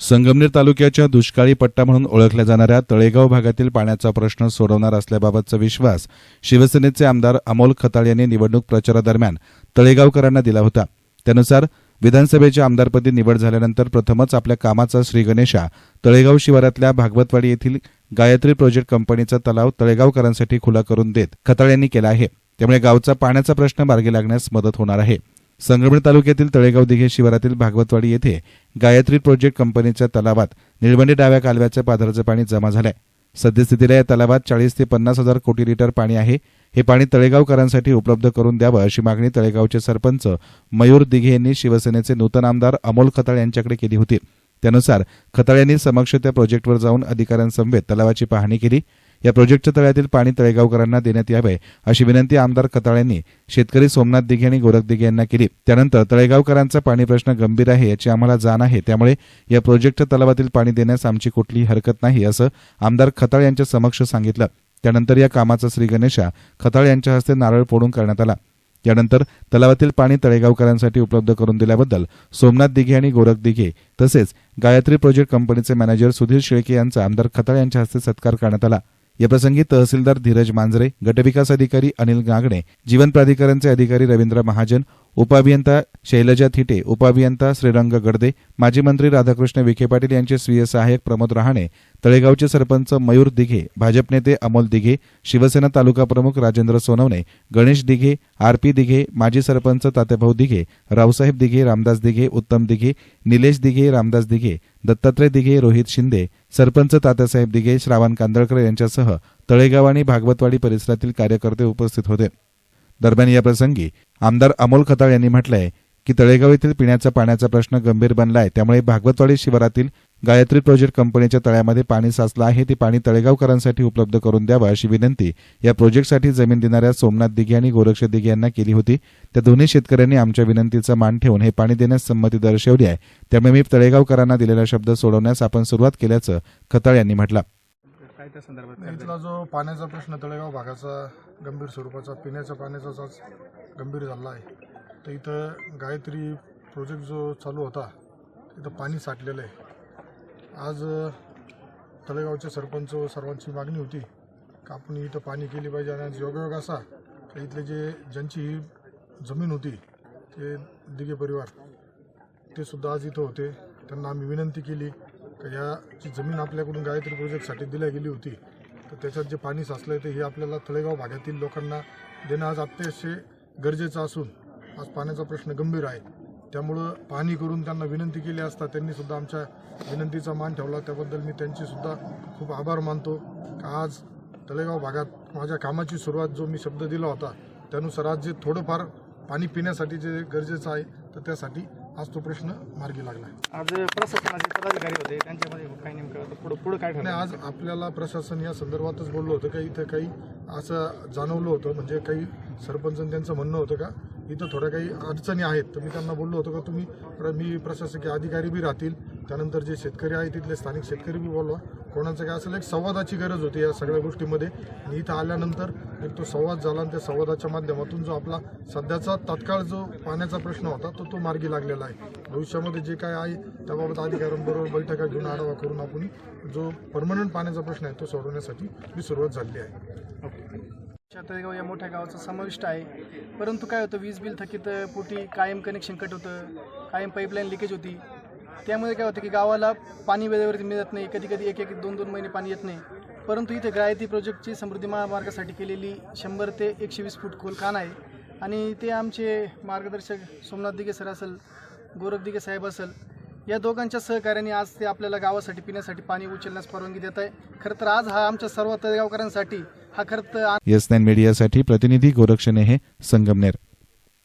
संगमनेर तालुक्याच्या दुष्काळी पट्टा म्हणून ओळखल्या जाणाऱ्या तळेगाव भागातील पाण्याचा प्रश्न सोडवणार असल्याबाबतचा विश्वास शिवसेनेचे आमदार अमोल खताळ यांनी निवडणूक प्रचारादरम्यान तळेगावकरांना दिला होता. त्यानुसार विधानसभेच्या आमदारपदी निवड झाल्यानंतर प्रथमच आपल्या कामाचा श्रीगणेशा तळेगाव शिवारातल्या भागवतवाडी येथील गायत्री प्रोजेक्ट कंपनीचा तलाव तळेगावकरांसाठी खुला करून देत खताळ यांनी केला आहे. त्यामुळे गावचा पाण्याचा प्रश्न मार्गी लागण्यास मदत होणार आहे. संगमनेर तालुक्यातील तळेगाव दिघे शिवारातील भागवतवाडी येथे गायत्री प्रोजेक्ट कंपनीच्या तलावात निळवंडे डाव्या कालव्याच्या पाझरचं पाणी जमा झालंय. सद्यस्थितीला या तलावात चाळीस ते पन्नास हजार कोटी लिटर पाणी आहे. हे पाणी तळेगावकरांसाठी उपलब्ध करून द्यावं अशी मागणी तळेगावचे सरपंच मयूर दिघे यांनी शिवसेनेचे नूतन आमदार अमोल खताळ यांच्याकडे केली होती. त्यानुसार खताळ यांनी समक्ष त्या प्रोजेक्टवर जाऊन अधिकाऱ्यांसमवेत तलावाची पाहणी केली. या प्रोजेक्टच्या तळ्यातील पाणी तळेगावकरांना देण्यात यावे अशी विनंती आमदार खताळ यांनी शेतकरी सोमनाथ दिघे आणि गोरख दिघे यांना केली. त्यानंतर तळेगावकरांचा पाणी प्रश्न गंभीर आहे याची आम्हाला जाण आहे. त्यामुळे या प्रोजेक्टच्या तलावातील पाणी देण्यास आमची कुठलीही हरकत नाही असं आमदार खताळ यांच्या समक्ष सांगितलं. त्यानंतर या कामाचा श्री गणेशा खताळ यांच्या हस्ते नारळ फोडून करण्यात आला. यानंतर तलावातील पाणी तळेगावकरांसाठी उपलब्ध करून दिल्याबद्दल सोमनाथ दिघे आणि गोरख दिघे तसेच गायत्री प्रोजेक्ट कंपनीचे मॅनेजर सुधीर शेळके यांचा आमदार खताळ यांच्या हस्ते सत्कार करण्यात आला. याप्रसंगी तहसीलदार धीरज मांजरे गटविकास अधिकारी अनिल गागणे जीवन प्राधिकरणचे अधिकारी रवींद्र महाजन उपअभियंता शैलजा थिटे उपअभियंता श्रीरंग गडदे माजी मंत्री राधाकृष्ण विखे पाटील यांचे स्वीय सहाय्यक प्रमोद रहाणे तळेगावचे सरपंच मयूर दिघे भाजप नेते अमोल दिघे शिवसेना तालुका प्रमुख राजेंद्र सोनवणे गणेश दिघे आर पी दिघे माजी सरपंच तात्याभाऊ दिघे रावसाहेब दिघे रामदास दिघे उत्तम दिघे निलेश दिघे रामदास दिघे दत्तात्रय दिघे रोहित शिंदे सरपंच तात्यासाहेब दिघे श्रावण कांदळकर यांच्यासह तळेगाव आणि भागवतवाडी परिसरातील कार्यकर्ते उपस्थित होते. दरम्यान या प्रसंगी आमदार अमोल खताळ यांनी म्हटलंय की तळेगाव येथील पिण्याचा पाण्याचा प्रश्न गंभीर बनला आहे त्यामुळे भागवतवाडी शिवारातील गायत्री प्रोजेक्ट कंपनीच्या तळ्यामध्ये पाणी साचलं आहे. ते पाणी तळेगावकरांसाठी उपलब्ध करून द्यावं अशी विनंती या प्रोजेक्टसाठी जमीन देणाऱ्या सोमनाथ दिघे आणि गोरक्ष दिघे यांना केली होती. त्या दोन्ही शेतकऱ्यांनी आमच्या विनंतीचा मान ठेवून हे पाणी देण्यास संमती दर्शवली आहे. त्यामुळे मी तळेगावकरांना दिलेला शब्द सोडवण्यास आपण सुरुवात केल्याचं खताळ यांनी म्हटलं. काय त्या संदर्भात इथला जो पाण्याचा प्रश्न तळेगाव भागाचा गंभीर स्वरूपाचा पिण्याच्या पाण्याचाच आज गंभीर झाला आहे तर इथं गायत्री प्रोजेक्ट जो चालू होता तिथं पाणी साठलेलं आहे. आज तळेगावचे सरपंच सर्वांची मागणी होती का आपण इथं पाणी केली पाहिजे आणि योगायोग असा का इथले जे ज्यांची ही जमीन होती ते दिघे परिवार ते सुद्धा आज इथं होते. त्यांना आम्ही विनंती केली तर याची जमीन आपल्याकडून गायत्री प्रोजेक्टसाठी दिल्या गेली होती तर त्याच्यात जे पाणी साचलं आहे ते हे आपल्याला तळेगाव भागातील लोकांना देणं आज अत्यंत गरजेचं असून आज पाण्याचा प्रश्न गंभीर आहे. त्यामुळं पाहणी करून त्यांना विनंती केली असता त्यांनीसुद्धा आमच्या विनंतीचा मान ठेवला. त्याबद्दल मी त्यांचीसुद्धा खूप आभार मानतो. का आज तळेगाव भागात माझ्या कामाची सुरुवात जो मी शब्द दिला होता त्यानुसार आज जे थोडंफार पाणी पिण्यासाठी जे गरजेचं आहे तर त्यासाठी आज तो प्रश्न मार्गी लागला. आज प्रशासनाचे पदाधिकारी होते त्यांच्यामध्ये काय नेमकं पुढे पुढे काय ठरलं? आज आपल्याला प्रशासन या संदर्भातच बोललं होतं का? इथं काही असं जाणवलं होतं म्हणजे काही सरपंच त्यांचं म्हणणं होतं का? इथं थोड्या काही अडचणी आहेत तर मी त्यांना बोललो होतो का तुम्ही मी प्रशासकीय अधिकारी बी राहतील. त्यानंतर जे शेतकरी आहेत तिथले स्थानिक शेतकरी बी बोलवा. कोणाचं काय असेल एक संवादाची गरज होती या सगळ्या गोष्टीमध्ये. आणि इथं आल्यानंतर एक तो संवाद झाला आणि त्या संवादाच्या माध्यमातून जो आपला सध्याचा तात्काळ जो पाण्याचा प्रश्न होता तो तो मार्गी लागलेला आहे. भविष्यामध्ये जे काय आहे त्याबाबत अधिकाऱ्यांबरोबर बैठका घेऊन आढावा करून आपण जो परमनंट पाण्याचा प्रश्न आहे तो सोडवण्यासाठी मी सुरुवात झाली आहे. तळेगाव या मोठ्या गावाचा समाविष्ट आहे. परंतु काय होतं वीज बिल थकीत पोटी कायम कनेक्शन कट होतं कायम पाईपलाईन लिकेज होती. त्यामुळे काय होतं की गावाला पाणी वेळेवरती मिळत नाही. कधी कधी एक एक दोन दोन महिने पाणी येत नाही. परंतु इथे गायत्री प्रोजेक्टची समृद्धी महामार्गासाठी केलेली शंभर ते एकशे वीस फूट खोल खाण आहे. आणि ते आमचे मार्गदर्शक सोमनाथ दिगे सर असेल गोरख दिगे साहेब असेल या दोघांच्या सहकार्याने आज ते आपल्याला गावासाठी पिण्यासाठी पाणी उचलण्यास परवानगी देत आहे. खरं तर आज हा आमच्या सर्व तळेगावकरांसाठी हा खर्च एस नाईन मीडियासाठी प्रतिनिधी गोरक्षणे हे संगमनेर